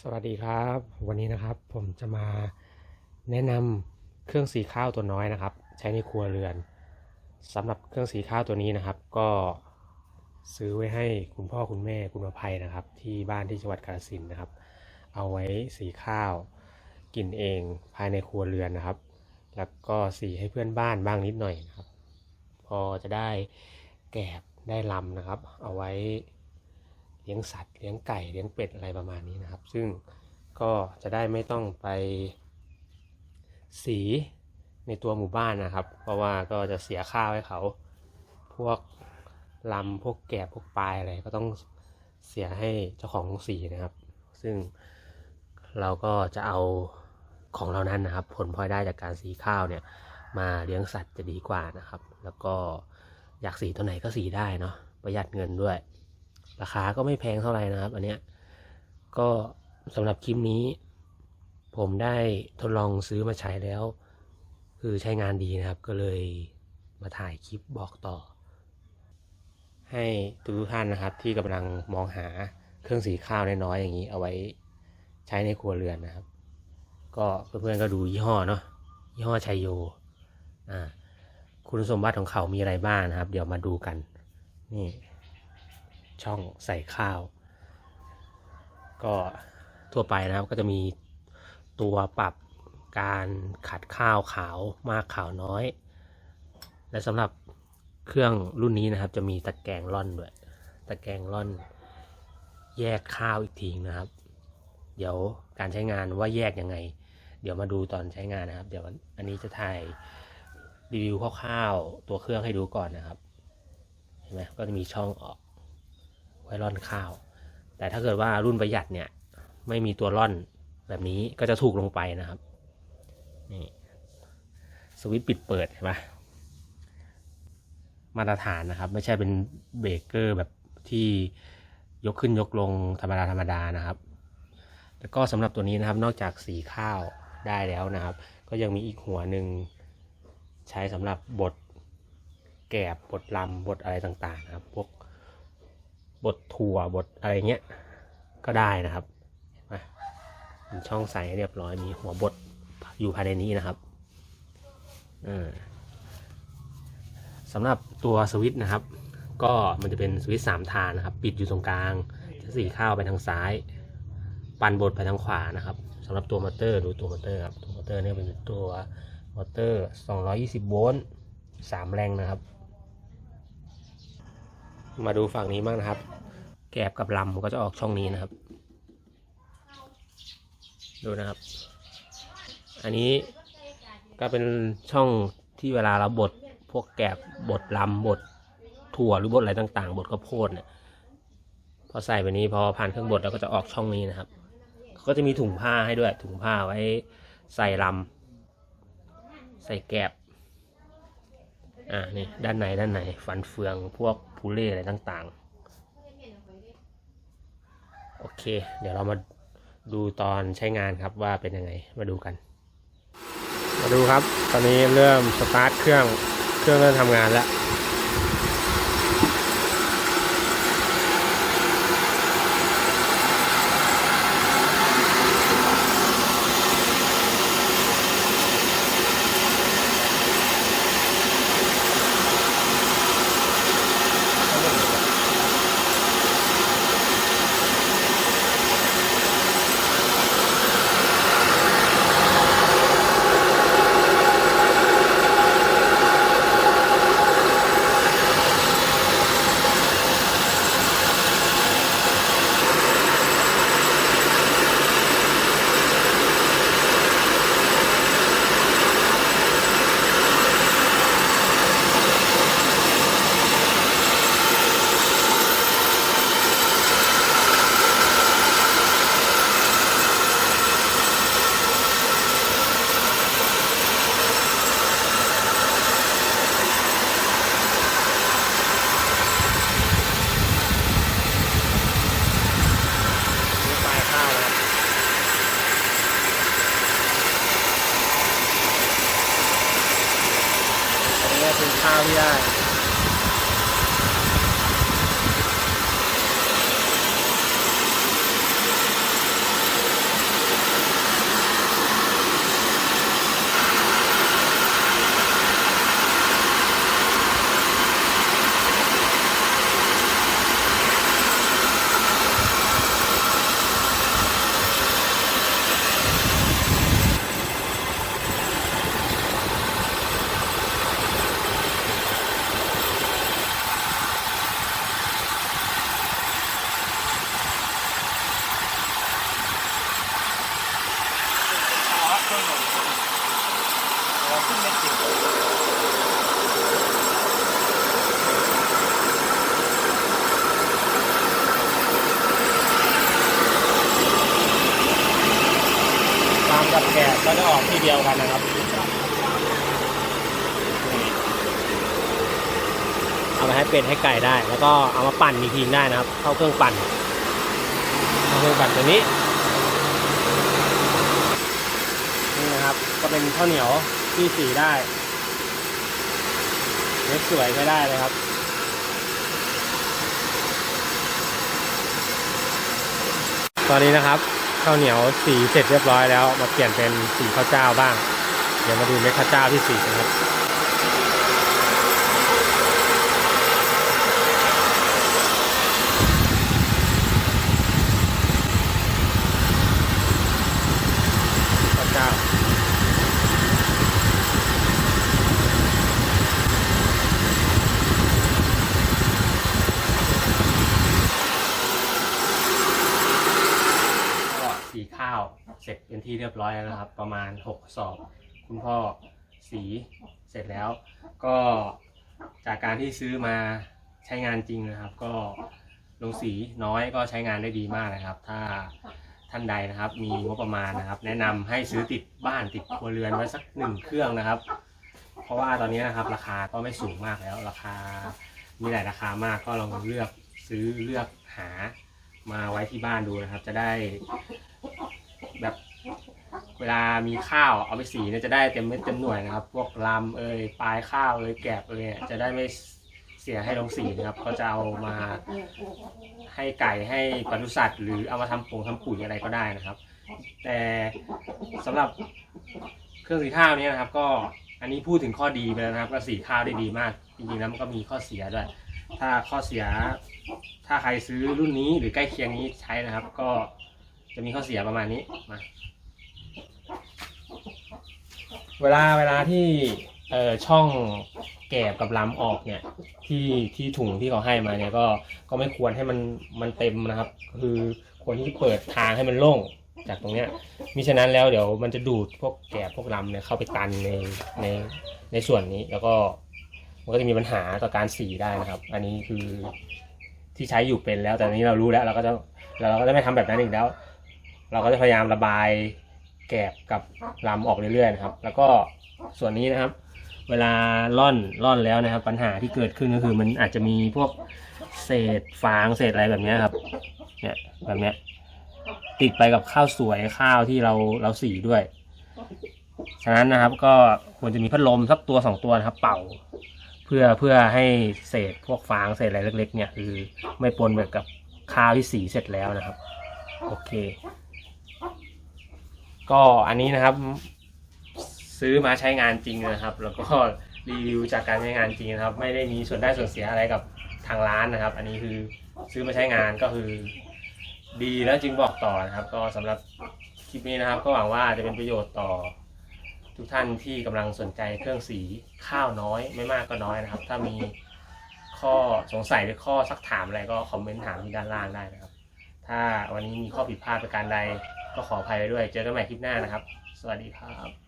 สวัสดีครับ วันนี้นะครับผมจะมาแนะนำเครื่องสีข้าวตัวน้อยนะครับ ใช้ในครัวเรือนสำหรับเครื่องสีข้าวตัวนี้นะครับ ก็ซื้อไว้ให้คุณพ่อคุณแม่คุณประภัยนะครับ ที่บ้านที่จังหวัดกาฬสินนะครับ เอาไว้สีข้าวกินเองภายในครัวเรือนนะครับ แล้วก็สีให้เพื่อนบ้านบ้างนิดหน่อยนะครับ พอจะได้แกบได้ลำนะครับ เอาไว้ เลี้ยงสัตว์เลี้ยงไก่เลี้ยงเป็ดอะไรประมาณนี้นะครับ ซึ่งก็จะได้ไม่ต้องไปสีในตัวหมู่บ้านนะครับ เพราะว่าก็จะเสียข้าวให้เขา พวกลำพวกแกบพวกปลายอะไรก็ต้องเสียให้เจ้าของสีนะครับ ซึ่งเราก็จะเอาของเรานั้นนะครับ ผลพลอยได้จากการสีข้าวเนี่ย มาเลี้ยงสัตว์จะดีกว่านะครับ แล้วก็อยากสีตัวไหนก็สีได้เนาะประหยัดเงินด้วย ราคาก็ไม่แพงเท่าไหร่นะครับ อันเนี้ยก็สำหรับคลิปนี้ ผมได้ทดลองซื้อมาใช้แล้ว คือใช้งานดีนะครับ ก็เลยมาถ่ายคลิปบอกต่อ ให้ทุกท่านนะครับ ที่กำลังมองหาเครื่องสีข้าวน้อยๆอย่างนี้ เอาไว้ใช้ในครัวเรือนนะครับ ก็เพื่อนๆก็ดูยี่ห้อเนาะยี่ห้อชัยโยอ่าคุณสมบัติของเขามีอะไรบ้างนะครับ เดี๋ยวมาดูกันนี่ ช่องใส่ข้าว ก็ทั่วไปนะครับก็จะมีตัวปรับการขัดข้าวขาวมากขาวน้อย และสำหรับเครื่องรุ่นนี้นะครับ จะมีตะแกรงร่อนด้วย ตะแกรงร่อน แยกข้าวอีกทีนะครับ เดี๋ยวการใช้งานว่าแยกยังไง เดี๋ยวมาดูตอนใช้งานนะครับ เดี๋ยวอันนี้จะถ่ายรีวิวคร่าวๆตัวเครื่องให้ดูก่อนนะครับ เห็นไหมก็จะมีช่องออก ไว้ร่อนข้าว แต่ถ้าเกิดว่ารุ่นประหยัดเนี่ย ไม่มีตัวร่อนแบบนี้ก็จะถูกลงไปนะครับ นี่สวิตช์ปิดเปิดเห็นไหมมาตรฐานนะครับ ไม่ใช่เป็นเบรกเกอร์แบบที่ยกขึ้นยกลงธรรมดาธรรมดานะครับ แล้วก็สำหรับตัวนี้นะครับนอกจากสีข้าวได้แล้วนะครับ ก็ยังมีอีกหัวหนึ่งใช้สำหรับบดแกบบดลำบดอะไรต่างๆนะครับ พวก บทถั่วบทอะไรเงี้ยก็ได้นะครับมมีช่องใส่เรียบร้อยมีหัวบทอยู่ภายในนี้นะครับสำหรับตัวสวิตช์นะครับ ก็มันจะเป็นสวิตช์สามทางนะครับ ปิดอยู่ตรงกลางจะสีข้าวไปทางซ้าย ปันบทไปทางขวานะครับสำหรับตัวมอเตอร์ดูตัวมอเตอร์ครับตัวมอเตอร์เนี่ยเป็นตัวมอเตอร์ 220 โวลต์3แรงนะครับ มาดูฝั่งนี้บ้างนะครับ แกบกับลำก็จะออกช่องนี้นะครับ ดูนะครับ อันนี้ก็เป็นช่องที่เวลาเราบดพวกแกบบดลำบดถั่วหรือบดอะไรต่าง ๆ บดข้าวโพดเนี่ยพอใส่ไปนี้พอผ่านเครื่องบดแล้วก็จะออกช่องนี้นะครับก็จะมีถุงผ้าให้ด้วย ถุงผ้าไว้ใส่ลำใส่แกบ อ่านี่ด้านในด้านในฟันเฟืองพวกพูเล่อะไรต่างๆ โอเค เดี๋ยวเรามาดูตอนใช้งานครับว่าเป็นยังไงมาดูกัน มาดูครับ ตอนนี้เริ่มสตาร์ทเครื่องเครื่องเริ่มทำงานแล้ว ที่เดียวกันนะครับเอามาให้เป็ดให้ไก่ได้ แล้วก็เอามาปั่นอีกทีได้นะครับ เข้าเครื่องปั่นเข้าเครื่องปั่นตัวนี้นี่นะครับ ก็เป็นข้าวเหนียวที่สีได้เม็ดสวยไม่ได้เลยครับตอนนี้นะครับ ข้าวเหนียวสีเสร็จเรียบร้อยแล้ว มาเปลี่ยนเป็นสีข้าวเจ้าบ้าง เดี๋ยวมาดูเม็ดข้าวเจ้าที่สีกันครับข้าวเจ้า ก็สีข้าว เสร็จเป็นที่เรียบร้อยแล้วนะครับ ประมาณ6สอบ คุณพ่อสีเสร็จแล้ว ก็จากการที่ซื้อมาใช้งานจริงนะครับ ก็ลงสีน้อยก็ใช้งานได้ดีมากนะครับ ถ้าท่านใดนะครับ มีงบประมาณนะครับ แนะนำให้ซื้อติดบ้านติดครัวเรือนไว้สักหนึ่งเครื่องนะครับ เพราะว่าตอนนี้นะครับ ราคาก็ไม่สูงมากแล้ว ราคามีหลายราคามากก็ลองเลือกซื้อเลือกหามาไว้ที่บ้านดูนะครับ จะได้ วลามีข้าวเอาไปสีเนี่ยจะได้เต็มเม็ดเต็มหน่วยนะครับ พวกลำเอยปลายข้าวเอยแกบเอยเนี่ยจะได้ไม่เสียให้ลงสีนะครับก็จะเอามาให้ไก่ให้ปศุสัตว์หรือเอามาทำผงทำปุ๋ยอะไรก็ได้นะครับ แต่สำหรับเครื่องสีข้าวเนี้นะครับ ก็อันนี้พูดถึงข้อดีไปแล้วนะครับ ก็สีข้าวได้ดีมาก จริงๆแล้วมันก็มีข้อเสียด้วยถ้าข้อเสียถ้าใครซื้อรุ่นนี้หรือใกล้เคียงนี้ใช้นะครับ ก็จะมีข้อเสียประมาณนี้มา เวลาเวลาที่เอ่อช่องแกบกับลำออกเนี่ยที่ที่ถุงที่เขาให้มาเนี่ยก็ก็ไม่ควรให้มันมันเต็มนะครับ คือควรที่เปิดทางให้มันโล่งจากตรงเนี้ยมิฉะนั้นแล้วเดี๋ยวมันจะดูดพวกแกบพวกลำเนี่ยเข้าไปตันในในในส่วนนี้แล้วก็มันก็จะมีปัญหาต่อการสีได้นะครับ อันนี้คือที่ใช้อยู่เป็นแล้วแต่นนี้เรารู้แล้ว เราก็จะเราก็จะไม่ทำแบบนั้นอีกแล้ว เราก็จะพยายามระบาย แกบกับลำออกเรื่อยๆนะครับ แล้วก็ส่วนนี้นะครับ เวลาล่อนล่อนแล้วนะครับ ปัญหาที่เกิดขึ้นก็คือมันอาจจะมีพวกเศษฟางเศษอะไรแบบนี้ครับเนี่ยแบบนี้ติดไปกับข้าวสวยข้าวที่เราเราสีด้วย ฉะนั้นนะครับก็ควรจะมีพัดลมสักตัวสองตัวนะครับ เป่า เพื่อเพื่อให้เศษพวกฟางเศษอะไรเล็ก ๆ เนี่ยคือไม่ปนไปกับข้าวที่สีเสร็จแล้วนะครับ โอเค ก็อันนี้นะครับซื้อมาใช้งานจริงนะครับ แล้วก็รีวิวจากการใช้งานจริงนะครับ ไม่ได้มีส่วนได้ส่วนเสียอะไรกับทางร้านนะครับ อันนี้คือซื้อมาใช้งานก็คือ ดีแล้วจึงบอกต่อนะครับ ก็สำหรับคลิปนี้นะครับ ก็หวังว่าจะเป็นประโยชน์ต่อ ทุกท่านที่กำลังสนใจเครื่องสีข้าวน้อย ไม่มากก็น้อยนะครับ ถ้ามีข้อสงสัยหรือข้อซักถามอะไรก็คอมเมนต์ถามที่ด้านล่างได้นะครับ ถ้าวันนี้มีข้อผิดพลาดประการใด ก็ขออภัยไว้ด้วย เจอกันใหม่คลิปหน้านะครับ สวัสดีครับ